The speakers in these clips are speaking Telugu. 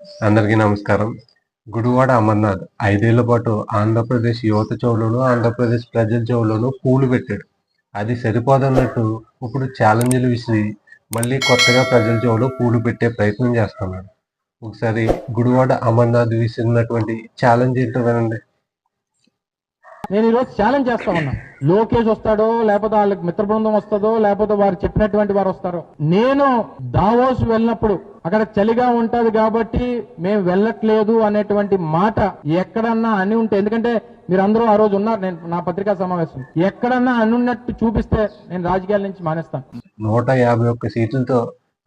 అందరికీ నమస్కారం. గుడివాడ అమర్నాథ్ ఐదేళ్ళ పాటు ఆంధ్రప్రదేశ్ యువత చెవులోను ఆంధ్రప్రదేశ్ ప్రజల చెవులోను పూలు పెట్టాడు. అది సరిపోదన్నట్టు ఇప్పుడు ఛాలెంజ్లు విసిరి మళ్ళీ కొత్తగా ప్రజల చెవులో పూలు పెట్టే ప్రయత్నం చేస్తున్నాడు. ఒకసారి గుడివాడ అమర్నాథ్ విసిరినటువంటి ఛాలెంజ్ ఏంటో వినండి. నేను ఈరోజు ఛాలెంజ్ చేస్తా ఉన్నా. లోకేష్ వస్తాడో లేకపోతే వాళ్ళకి మిత్ర బృందం వస్తుందో లేకపోతే వారు చెప్పినటువంటి వారు వస్తారో. నేను దావోస్ వెళ్ళినప్పుడు అక్కడ చలిగా ఉంటది కాబట్టి మేము వెళ్ళట్లేదు అనేటువంటి మాట ఎక్కడన్నా అని ఉంటే ఎందుకంటే మీరు అందరూ ఆ రోజు ఉన్నారు నేను నా పత్రికా సమావేశం. ఎక్కడన్నా అనున్నట్టు చూపిస్తే నేను రాజకీయాల నుంచి మానేస్తాను. నూట యాభై ఒక్క సీట్లతో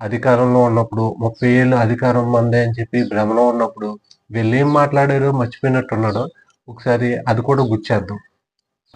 అధికారంలో ఉన్నప్పుడు ముప్పై ఏళ్ళు అధికారం మందే అని చెప్పి భ్రమలో ఉన్నప్పుడు వీళ్ళు ఏం మాట్లాడారో మర్చిపోయినట్టున్నాడు. ఒకసారి అది కూడా గుర్చేద్దాం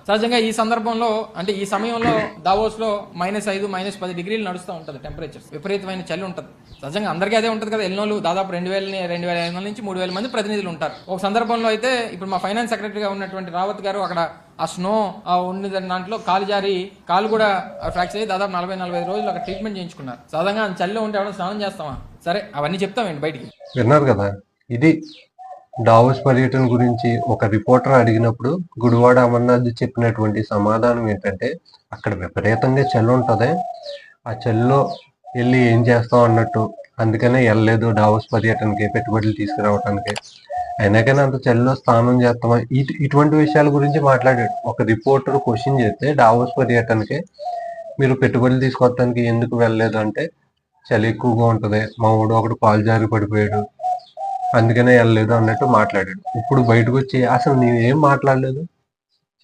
సహజంగా ఈ సందర్భంలో అంటే ఈ సమయంలో దావోస్లో మైనస్ ఐదు మైనస్ పది డిగ్రీలు నడుస్తూ ఉంటుంది టెంపరేచర్ విపరీతమైన చలి ఉంటుంది. సహజంగా అందరికీ అదే ఉంటుంది కదా ఎన్నోళ్ళు దాదాపు రెండు వేల రెండు వేల ఐదు వందల నుంచి మూడు వేల మంది ప్రతినిధులు ఉంటారు. ఒక సందర్భంలో అయితే ఇప్పుడు మా ఫైనాన్స్ సెక్రటరీగా ఉన్నటువంటి రావత్ గారు అక్కడ ఆ స్నో ఆ ఉన్న దాంట్లో కాలు జారి కాలు కూడా ఫ్రాక్చర్ అయ్యి దాదాపు నలభై నలభై ఐదు రోజులు అక్కడ ట్రీట్మెంట్ చేయించుకున్నారు. సాధారణంగా అంత చలిలో ఉంటే ఎవరైనా స్నానం చేస్తామా? సరే అవన్నీ చెప్తామండి బయటికి? విన్నారు కదా ఇది డావోస్ పర్యటన గురించి ఒక రిపోర్టర్ అడిగినప్పుడు గుడివాడ అమర్నాథ్ చెప్పినటువంటి సమాధానం ఏంటంటే అక్కడ విపరీతంగా చెల్లు ఉంటుంది. ఆ చెల్లో వెళ్ళి ఏం చేస్తాం అన్నట్టు. అందుకనే వెళ్ళలేదు డావోస్ పర్యటనకి పెట్టుబడులు తీసుకురావడానికి అయినా కానీ అంత చెల్లో స్నానం చేస్తామా? ఇటు ఇటువంటి విషయాల గురించి మాట్లాడాడు. ఒక రిపోర్టర్ క్వశ్చన్ చేస్తే డావోస్ పర్యటనకి మీరు పెట్టుబడులు తీసుకొస్తానికి ఎందుకు వెళ్ళలేదు అంటే చలి ఎక్కువగా ఉంటుంది. మా ఊడు ఒకడు పాలు జారి పడిపోయాడు. అందుకనే వెళ్ళలేదు అన్నట్టు మాట్లాడాడు. ఇప్పుడు బయటకు వచ్చి అసలు ఏం మాట్లాడలేదు?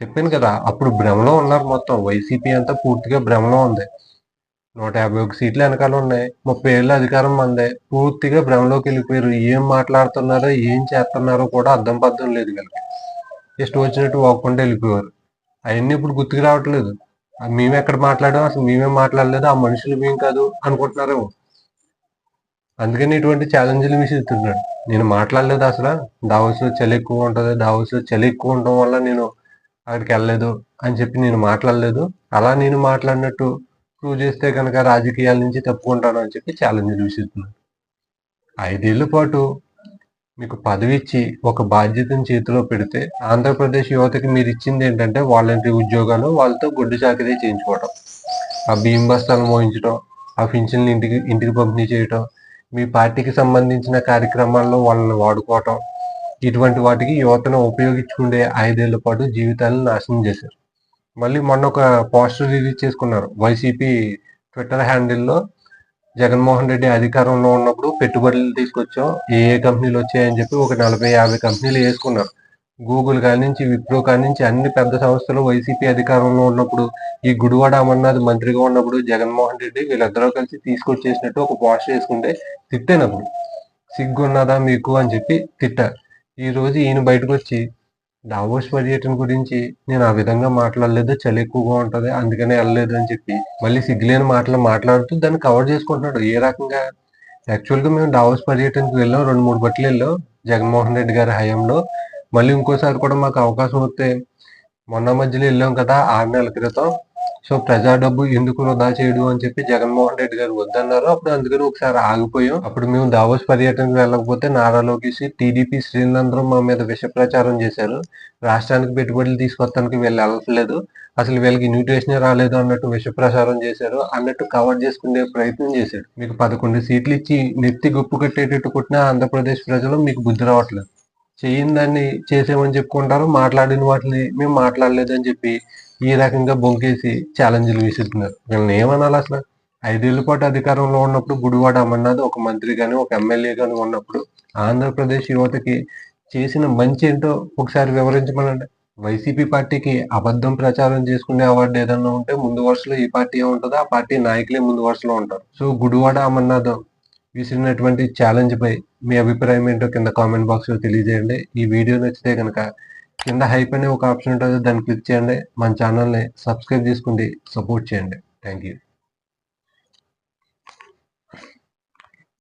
చెప్పాను కదా అప్పుడు భ్రమలో ఉన్నారు మొత్తం. వైసీపీ అంతా పూర్తిగా భ్రమలో ఉంది. నూట యాభై ఒక సీట్లు వెనకాల ఉన్నాయి. ముప్పై ఏళ్ళ అధికారం మందే. పూర్తిగా భ్రమలోకి వెళ్ళిపోయారు. ఏం మాట్లాడుతున్నారో ఏం చేస్తున్నారో కూడా అర్థం పద్ధం లేదు వీళ్ళకి. ఇష్టం వచ్చినట్టు వాక్కుండా వెళ్ళిపోయారు. అవన్నీ ఇప్పుడు గుర్తుకు రావట్లేదు. ఆ మేము ఎక్కడ మాట్లాడాం? అసలు మేమే మాట్లాడలేదు? ఆ మనుషులు మేము కాదు అనుకుంటున్నారేమో. అందుకని ఇటువంటి ఛాలెంజ్లు విసురుతున్నాడు. నేను మాట్లాడలేదు అసలు. దావోస్ చలి ఎక్కువ ఉంటుంది. దావోస్ చలి ఎక్కువ ఉండడం వల్ల నేను అక్కడికి వెళ్ళలేదు అని చెప్పి నేను మాట్లాడలేదు. అలా నేను మాట్లాడినట్టు ప్రూవ్ చేస్తే కనుక రాజకీయాల నుంచి తప్పుకుంటాను అని చెప్పి ఛాలెంజ్లు విసురుతున్నాడు ఐదేళ్ళ పాటు మీకు పదవి ఇచ్చి ఒక బాధ్యతను చేతిలో పెడితే ఆంధ్రప్రదేశ్ యువతకి మీరు ఇచ్చింది ఏంటంటే వాలంటరీ ఉద్యోగాలు వాళ్ళతో గుడ్డు చాకరీ చేయించుకోవడం ఆ బియ్యం బస్తాలు మోయించడం ఆ పింఛన్లు ఇంటికి ఇంటికి పంపిణీ చేయటం మీ పార్టీకి సంబంధించిన కార్యక్రమాల్లో వాళ్ళని వాడుకోవటం. ఇటువంటి వాటికి యువతను ఉపయోగించుకునే ఐదేళ్ళ పాటు జీవితాలను నాశనం చేశారు. మళ్ళీ మొన్న ఒక పోస్టర్ రిలీజ్ చేసుకున్నారు. వైసీపీ ట్విట్టర్ హ్యాండిల్లో జగన్మోహన్ రెడ్డి అధికారంలో ఉన్నప్పుడు పెట్టుబడులు తీసుకొచ్చాం ఏ ఏ కంపెనీలు వచ్చాయని చెప్పి ఒక నలభై యాభై కంపెనీలు వేసుకున్నారు. గూగుల్ కాడి నుంచి విప్రో కాడి నుంచి అన్ని పెద్ద సంస్థలు వైసీపీ అధికారంలో ఉన్నప్పుడు ఈ గుడివాడ అమర్నాథ్ మంత్రిగా ఉన్నప్పుడు జగన్మోహన్ రెడ్డి వీళ్ళిద్దరూ కలిసి తీసుకొచ్చేసినట్టు ఒక పోస్ట్ వేసుకుంటే తిట్టానప్పుడు. సిగ్గున్నదా మీకు అని చెప్పి తిట్టారు ఈరోజు ఈయన బయటకు వచ్చి డావోస్ పర్యటన గురించి నేను ఆ విధంగా మాట్లాడలేదు? చలి ఎక్కువగా ఉంటుంది అందుకనే వెళ్ళలేదు అని చెప్పి మళ్ళీ సిగ్గులేని మాటలు మాట్లాడుతూ దాన్ని కవర్ చేసుకుంటున్నాడు. ఏ రకంగా? యాక్చువల్గా మేము డావోస్ పర్యటనకు వెళ్ళాం రెండు మూడు బట్టలు వెళ్ళాం జగన్మోహన్ రెడ్డి గారి హయాంలో. మళ్ళీ ఇంకోసారి కూడా మాకు అవకాశం వస్తే మొన్న మధ్యలో వెళ్ళాం కదా ఆరు నెలల క్రితం. సో ప్రజా డబ్బు ఎందుకు వృధా చేయడు అని చెప్పి జగన్మోహన్ రెడ్డి గారు వద్దన్నారు. అప్పుడు అందుకని ఒకసారి ఆగిపోయాం. అప్పుడు మేము దావోస్ పర్యటనకు వెళ్ళకపోతే నారా లోకేష్ టీడీపీ శ్రీలందరం మా మీద విష ప్రచారం చేశారు. రాష్ట్రానికి పెట్టుబడులు తీసుకొస్తానికి వీళ్ళు వెళ్ళట్లేదు. అసలు వీళ్ళకి ఇన్విటేషన్ రాలేదు అన్నట్టు విష ప్రచారం చేశారు. అన్నట్టు కవర్ చేసుకునే ప్రయత్నం చేశాడు మీకు పదకొండు సీట్లు ఇచ్చి నెత్తి గుప్పు కట్టేటట్టు కొట్టిన ఆంధ్రప్రదేశ్ ప్రజలు మీకు బుద్ధి రావట్లేదు. చేయని దాన్ని చేసామని చెప్పుకుంటారు మాట్లాడిన వాటిని మేము మాట్లాడలేదని చెప్పి ఈ రకంగా బొంకేసి ఛాలెంజ్లు విసురుతున్నారు వీళ్ళని ఏమనాలి అసలు? ఐదేళ్ళ పాటు అధికారంలో ఉన్నప్పుడు గుడివాడ అమర్నాథ్ ఒక మంత్రి కానీ ఒక ఎమ్మెల్యే కానీ ఉన్నప్పుడు ఆంధ్రప్రదేశ్ యువతకి చేసిన మంచి ఏంటో ఒకసారి వివరించమనండి. వైసీపీ పార్టీకి అబద్ధం ప్రచారం చేసుకునే అవార్డు ఏదన్నా ఉంటే ముందు వరుసలో ఈ పార్టీ ఉంటుందో ఆ పార్టీ నాయకులే ముందు వరుసలో ఉంటారు. సో గుడివాడ అమర్నాథ్ విసిరినటువంటి ఛాలెంజ్ పై మీ అభిప్రాయం ఏంటో కింద కామెంట్ బాక్స్లో తెలియజేయండి. ఈ వీడియో నచ్చితే కనుక కింద హైప్ అనే ఒక ఆప్షన్ ఉంటుంది దాన్ని క్లిక్ చేయండి. మన ఛానల్ని సబ్స్క్రైబ్ చేసుకోండి సపోర్ట్ చేయండి. Thank you